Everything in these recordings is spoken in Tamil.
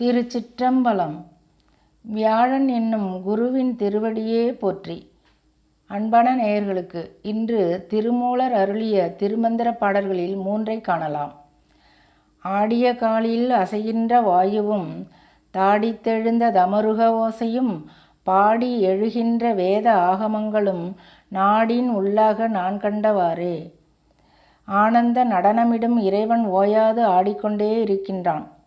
திருச்சிற்றம்பலம். வியாழன் என்னும் குருவின் திருவடியே போற்றி. அன்பான நேயர்களுக்கு இன்று திருமூலர் அருளிய திருமந்திர பாடல்களில் மூன்றை காணலாம். ஆடிய காலில் அசைகின்ற வாயுவும் தாடித்தெழுந்த தமருக ஓசையும் பாடி எழுகின்ற வேத ஆகமங்களும் நாடின் உள்ளாக நான் கண்டவாறே. ஆனந்த நடனமிடும் இறைவன் ஓயாது ஆடிக்கொண்டே இருக்கின்றான்.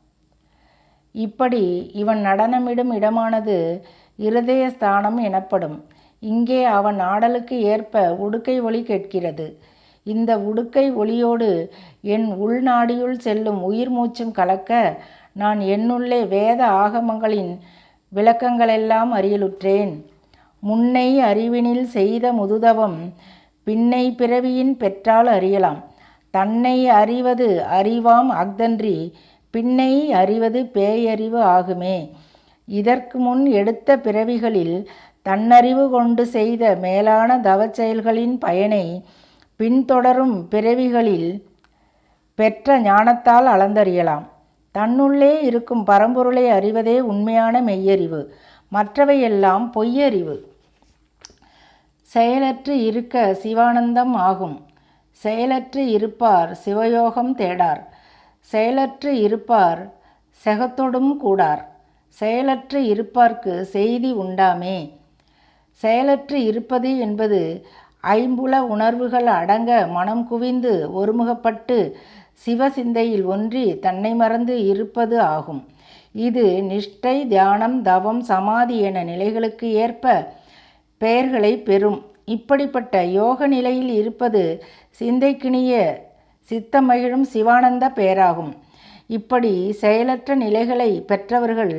இப்படி இவன் நடனமிடும் இடமானது இருதய ஸ்தானம் எனப்படும். இங்கே அவன் ஆடலுக்கு ஏற்ப உடுக்கை ஒலி கேட்கிறது. இந்த உடுக்கை ஒளியோடு என் உள்நாடியுள் செல்லும் உயிர் மூச்சும் கலக்க நான் என்னுள்ளே வேத ஆகமங்களின் விளக்கங்களெல்லாம் அறியலுற்றேன். முன்னை அறிவினில் செய்த முதுதவம் பின்னை பிறவியின் பெற்றால் அறியலாம். தன்னை அறிவது அறிவாம் அக்தன்றி பின்னை அறிவது பேயறிவு ஆகுமே. இதற்கு முன் எடுத்த பிறவிகளில் தன்னறிவு கொண்டு செய்த மேலான தவச் செயல்களின் பயனை பின்தொடரும் பிறவிகளில் பெற்ற ஞானத்தால் அளந்தறியலாம். தன்னுள்ளே இருக்கும் பரம்பொருளை அறிவதே உண்மையான மெய்யறிவு. மற்றவையெல்லாம் பொய்யறிவு. செயலற்று இருக்க சிவானந்தம் ஆகும். செயலற்று இருப்பார் சிவயோகம் தேடார். செயலற்று இருப்பார் செகத்தொடும் கூடார். செயலற்று இருப்பார்க்கு செய்தி உண்டாமே. செயலற்று இருப்பது என்பது ஐம்புல உணர்வுகள் அடங்க மனம் குவிந்து ஒருமுகப்பட்டு சிவசிந்தையில் ஒன்றி தன்னை மறந்து இருப்பது ஆகும். இது நிஷ்டை தியானம் தவம் சமாதி என நிலைகளுக்கு ஏற்ப பெயர்களை பெறும். இப்படிப்பட்ட யோக நிலையில் இருப்பது சிந்தைக்கினிய சித்தமகிழும் சிவானந்த பெயராகும் இப்படி செயலற்ற நிலைகளை பெற்றவர்கள்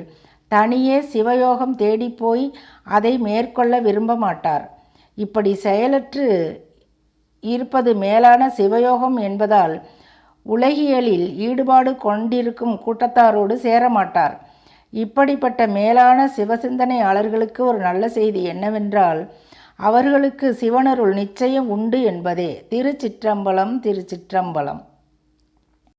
தனியே சிவயோகம் தேடிப்போய் அதை மேற்கொள்ள விரும்ப மாட்டார். இப்படி செயலற்று இருப்பது மேலான சிவயோகம் என்பதால் உலகியலில் ஈடுபாடு கொண்டிருக்கும் கூட்டத்தாரோடு சேரமாட்டார் இப்படிப்பட்ட மேலான சிவசிந்தனையாளர்களுக்கு ஒரு நல்ல செய்தி என்னவென்றால் அவர்களுக்கு சிவனருள் நிச்சயம் உண்டு என்பதே. திருச்சிற்றம்பலம் திருச்சிற்றம்பலம்.